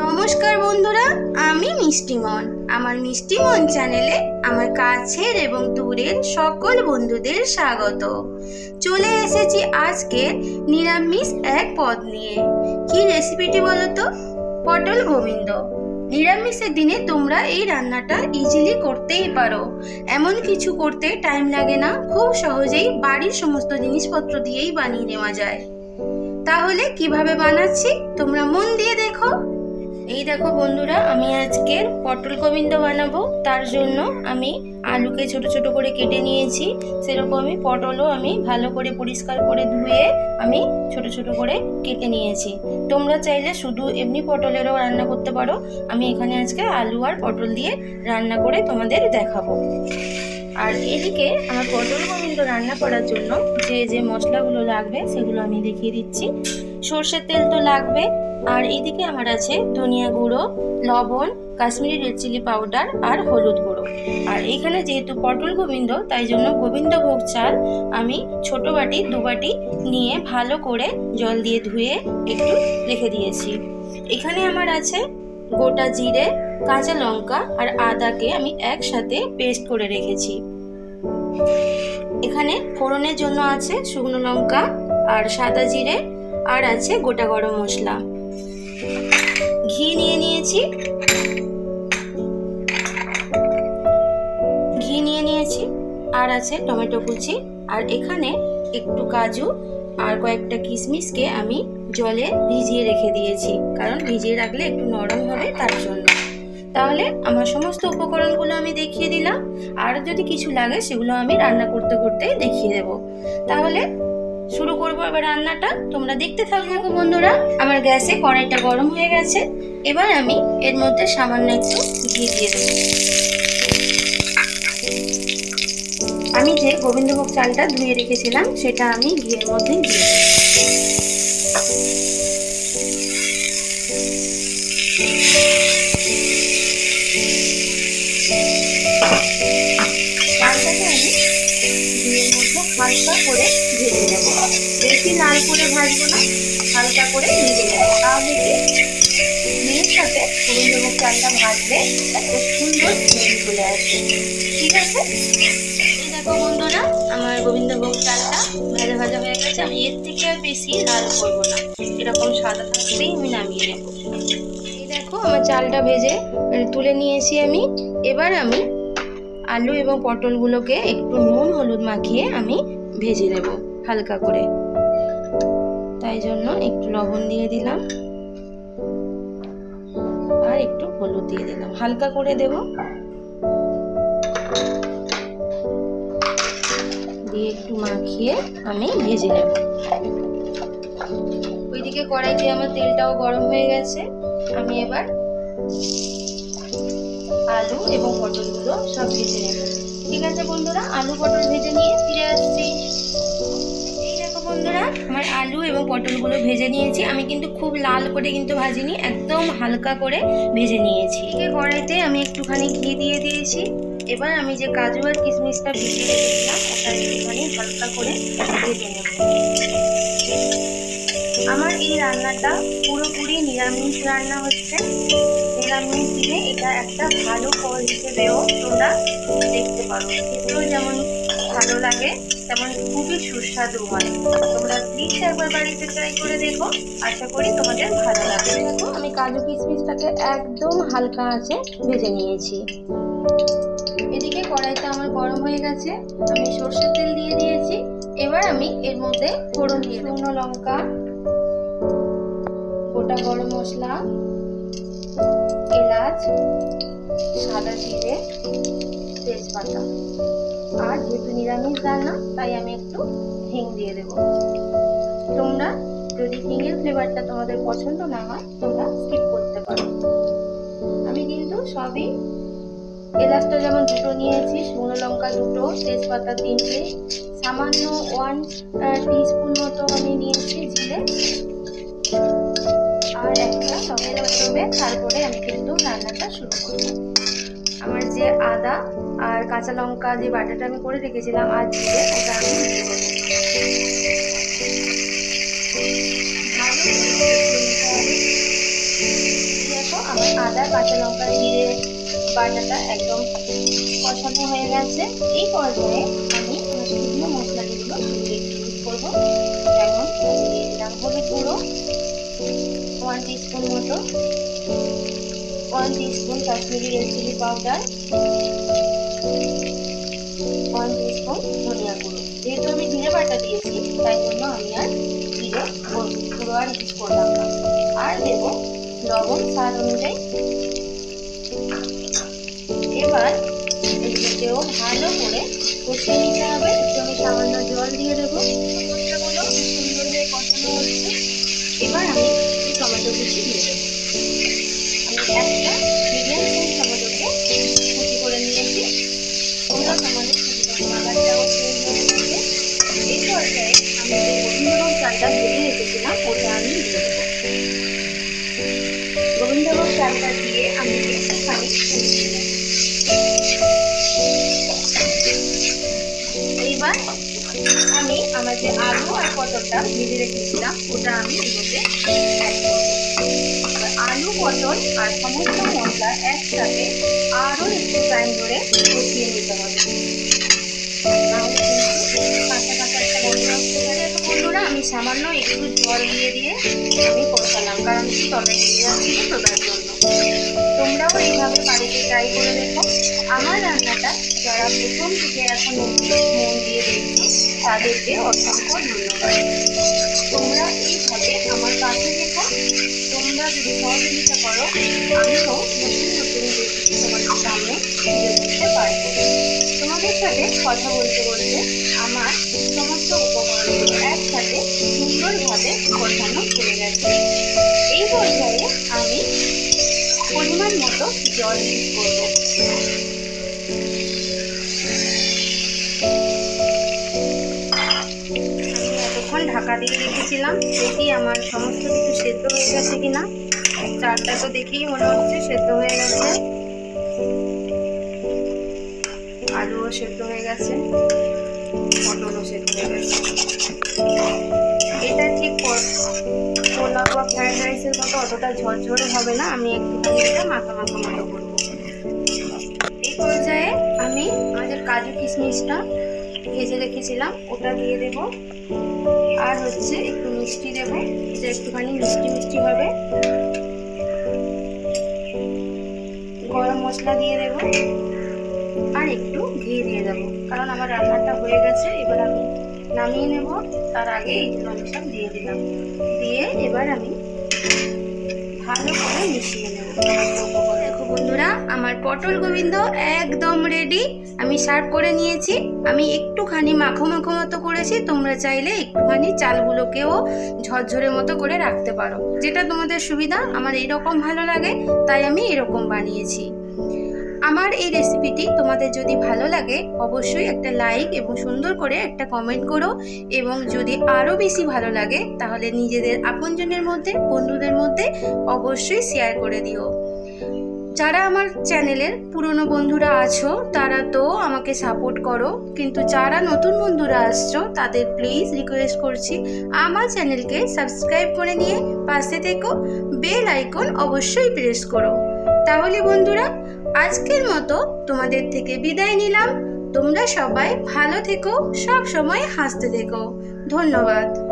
নমস্কার বন্ধুরা, আমি মিষ্টিমন। আমার মিষ্টিমন চ্যানেলে আমার কাছের এবং দূরের সকল বন্ধুদের স্বাগত। চলে এসেছি আজকে নিরামিষ এক পদ নিয়ে। কি রেসিপিটি বলো তো পটল গোবিন্দ। নিরামিষের দিনে তোমরা এই রান্নাটা ইজিলি করতেই পারো। এমন কিছু করতে টাইম লাগে না, খুব সহজেই বাড়ির সমস্ত জিনিসপত্র দিয়েই বানিয়ে নেওয়া যায়। তাহলে কীভাবে বানাচ্ছি? তোমরা মন দিয়ে দেখো। এই দেখো বন্ধুরা, আমি আজকে পটল গোবিন্দ বানাবো। তার জন্য আমি আলুকে ছোট ছোট করে কেটে নিয়েছি। সেরকমই পটলও আমি ভালো করে পরিষ্কার করে ধুয়ে আমি ছোট ছোট করে কেটে নিয়েছি। তোমরা চাইলে শুধু এমনি পটলেরও রান্না করতে পারো। আমি এখানে আজকে আলু আর পটল দিয়ে রান্না করে তোমাদের দেখাবো। আর এদিকে আমার পটল গোবিন্দ রান্না করার জন্য যে যে মশলাগুলো লাগবে সেগুলো আমি দেখিয়ে দিচ্ছি। সর্ষের তেল তো লাগবে আর এইদিকে আমার আছে ধনিয়া গুঁড়ো, লবণ, কাশ্মীরি রেড চিলি পাউডার আর হলুদ গুঁড়ো। আর এখানে যেহেতু পটল গোবিন্দ, তাই জন্য গোবিন্দভোগ চাল আমি ছোট বাটি, দু বাটি নিয়ে ভালো করে জল দিয়ে ধুয়ে একটু রেখে দিয়েছি। এখানে আমার আছে গোটা জিরে, কাঁচা লঙ্কা আর আদাকে আমি একসাথে পেস্ট করে রেখেছি। এখানে ফোড়নের জন্য আছে শুকনো লঙ্কা আর সাদা জিরে আর আছে গোটা গরম মশলা। ঘি নিয়ে নিয়েছি। ঘি নিয়ে নিয়েছি, আর আছে টমেটো কুচি, আর এখানে একটু কাজু, আর কয়েকটা কিশমিশকে আমি জলে ভিজিয়ে রেখে দিয়েছি, কারণ ভিজিয়ে রাখলে একটু নরম হবে তার জন্য। তাহলে আমার সমস্ত উপকরণগুলো আমি দেখিয়ে দিলাম, আর যদি কিছু লাগে সেগুলো আমি রান্না করতে করতে দেখিয়ে দেব। তাহলে শুরু করব এবার রান্নাটা। তোমরা দেখতে থাকো বন্ধুরা। আমার গ্যাসে কড়াইটা গরম হয়ে গেছে। এবার আমি এর মধ্যে সামান্য একটু ঘি দিয়ে দেবো। আমি যে গোবিন্দভোগ চালটা ধুয়ে রেখেছিলাম, সেটা আমি ঘিয়ের মধ্যে দিয়ে দেবো। বেশি লাল করে ভাজবো না হালকা করে নেব। তাহলে কি? মেয়ের সাথে গোবিন্দভোগ চালটা ভাজলে একটা সুন্দর স্মেল চলে আসবে। ঠিক আছে? দেখো বন্ধুরা আমার গোবিন্দভোগ চালটা ভাজা ভাজা হয়ে গেছে। আমি এর থেকে আর বেশি লাল করব না। এরকম সাদা থাকতেই আমি নামিয়ে নেব। এই দেখো আমার চালটা ভেজে মানে তুলে নিয়েছি আমি। এবার আমি আলু এবং পটলগুলোকে একটু নুন হলুদ মাখিয়ে আমি ভেজে নেব। হালকা করে। তাই জন্য একটু লবণ দিয়ে দিলাম। আর একটু হলুদ দিয়ে দিলাম। হালকা করে দেব। দিয়ে একটু মাখিয়ে আমি ভেজে নেব। ওইদিকে কড়াইতে আমার তেলটাও গরম হয়ে গেছে। আমি এবার আলু এবং পটলগুলো সব ভেজে নেব। ঠিক আছে বন্ধুরা, আলু পটল ভেজে নিয়ে ফিরে আসছি। বন্ধুরা, আমার আলু এবং পটলগুলো ভেজে নিয়েছি। আমি কিন্তু খুব লাল করে কিন্তু ভাজিনি, একদম হালকা করে ভেজে নিয়েছি। এই কড়াইতে আমি একটুখানি ঘি দিয়ে দিয়েছি। এবার আমি যে কাজু আর কিশমিশটা ভিজিয়ে রেখেছিলাম, ওটা একটুখানি হালকা করে ভেজে নেব। আমার এই রান্নাটা পুরোপুরি নিরামিষ রান্না হচ্ছে। নিরামিষ দিনে এটা একটা ভালো ফল হিসেবেও তোমরা দেখতে পারো। যেমন ভালো লাগে তেমন খুবই সুস্বাদু হয়। তোমরা প্লিজ একবার বাড়িতে ট্রাই করে দেখো। আশা করি তোমাদের ভালো লাগবে। দেখো আমি কাজু কিশমিশটাকে একদম হালকা আছে ভেজে নিয়েছি। এদিকে কড়াইটা আমার গরম হয়ে গেছে। আমি সর্ষের তেল দিয়ে দিয়েছি। এবার আমি এর মধ্যে ফোড়ন দিয়ে শুকনো লঙ্কা। গোটা গরম মশলা। এলাচ সাদা জিরে তেজপাতা। আর যেহেতু নিরামিষ রান্না তাই আমি একটু হিং দিয়ে দেব। তোমরা যদি হিঙের ফ্লেভারটা তোমাদের পছন্দ না হয়, তোমরা স্কিপ করতে পারো। আমি কিন্তু সবই এলাচটা যেমন দুটো নিয়েছি, শুকনো লঙ্কা দুটো, তেজপাতা তিনটে, সামান্য ওয়ান টিস্পুন মতো আমি নিয়েছি জিরে। আর একটা টমেটো তারপরে আমি কিন্তু রান্নাটা শুরু করব। যে আদা আর কাঁচা লঙ্কা যে বাটাটা আমি করে রেখেছিলাম আর জিরে ওটা আমি দিয়ে হবে। এই কাঁচা লঙ্কা দিয়ে বাটাটা একদম কষানো হয়ে গেছে। এই পর্যায়ে আমি আমার শুকনো মশলা যেগুলো সেগুলো ইউজ করব। যেমন দিয়ে দিলাম হলুদ গুঁড়ো, ওয়ান টিস্পুন মতো। One teaspoon Kashmiri red chilli powder one teaspoon ধনিয়া গুঁড়ো যেহেতু আমি জিরে বাটা দিয়েছি, তাই জন্য আমি আর জিরে গুঁড়ো আর ইউজ করলাম না। আর দেবো লবণ স্বাদ অনুযায়ী। এবার এগুলোকেও ভালো করে কষিয়ে নিতে হবে। একটু আমি সামান্য জল দিয়ে দেবো। মশলাগুলো সুন্দর হয়ে কষানো হচ্ছে। এবার আমি টমেটো কুচি দিয়ে দেবো। আমি পর্যায়ে আমি যে গোবিন্দভোগ চালটা রেখেছিলাম, ওটা আমি দিয়ে দেবো। দিয়ে আমি একটুখানি নেব এইবার আমি আমার যে আলু আর পটলটা ভেজে রেখেছিলাম, ওটা আমি এগুলোতে আলু, পটল আর সমস্ত মশলা একসাথে আরও একটু টাইম ধরে কষিয়ে নিতে হবে। নাহলে কিন্তু কাঁচা বন্ধুরা, আমি সামান্য একটু জল দিয়ে দিয়ে আমি কষালাম কারণ কি জন্য। তোমরাও এইভাবে বাড়িতে ট্রাই করে দেখো। আমার রান্নাটা যারা প্রথম থেকে এখন মন দিয়ে দেখছ, তাদেরকে অসংখ্য ধন্যবাদ। তোমরা এইভাবে আমার কাছে দেখো তোমরা যদি সহযোগিতা করো, আমিও নতুন নতুন রেসিপি তোমাদের সামনে সাথে কথা বলতে বলতে আমার সমস্ত উপকরণগুলো একসাথে সুন্দরভাবে গোছানো হয়ে গেছে। এই পর্যায়ে আমি পরিমাণ মতো জল ইউজ করব। ঢাকা দিয়ে রেখেছিলাম, দেখি আমার সমস্ত কিছু সেদ্ধ হয়ে গেছে কিনা। চালটা তো দেখেই মনে হচ্ছে সেদ্ধ হয়ে গেছে। আলুও সেদ্ধ হয়ে গেছে, পটলও সেদ্ধ হয়ে গেছে। এটা ঠিক পোলাও বা ফ্রাইড রাইসের মতো অতটা ঝরঝরে হবে না, আমি একটুখানি এটা মাখা মাখা মতো করব। এই পর্যায়ে আমি আমাদের কাজু কিশমিশটা ভেজে রেখেছিলাম, ওটা দিয়ে দেব। আর হচ্ছে একটু মিষ্টি দেব, এটা একটুখানি মিষ্টি মিষ্টি হবে। গরম মশলা দিয়ে দেব। আর একটু ঘি দিয়ে দেব। কারণ আমার রান্নাটা হয়ে গেছে, এবার আমি নামিয়ে নেব। তার আগে এইগুলো আমি সব দিয়ে দিলাম। দিয়ে এবার আমি ভালো করে মিশিয়ে নেব। দেখো বন্ধুরা, আমার পটল গোবিন্দ একদম রেডি আমি সার্ভ করে নিয়েছি। আমি একটুখানি মাখো মাখো মতো করেছি। তোমরা চাইলে একটুখানি চালগুলোকেও ঝরঝরে মতো করে রাখতে পারো। যেটা তোমাদের সুবিধা, আমার এইরকম ভালো লাগে, তাই আমি এরকম বানিয়েছি। আমার এই রেসিপিটি তোমাদের যদি ভালো লাগে, অবশ্যই একটা লাইক এবং সুন্দর করে একটা কমেন্ট করো। এবং যদি আরও বেশি ভালো লাগে, তাহলে নিজেদের আপনজনের মধ্যে, বন্ধুদের মধ্যে অবশ্যই শেয়ার করে দিও। যারা আমার চ্যানেলের পুরনো বন্ধুরা আছো, তারা তো আমাকে সাপোর্ট করো। কিন্তু যারা নতুন বন্ধুরা আসছো, তাদের প্লিজ রিকোয়েস্ট করছি আমার চ্যানেলকে সাবস্ক্রাইব করে নিয়ে পাশে থেকো। বেল আইকন অবশ্যই প্রেস করো। তাহলে বন্ধুরা, আজকের মতো তোমাদের থেকে বিদায় নিলাম। তোমরা সবাই ভালো থেকো, সব সময় হাসতে থেকো। ধন্যবাদ।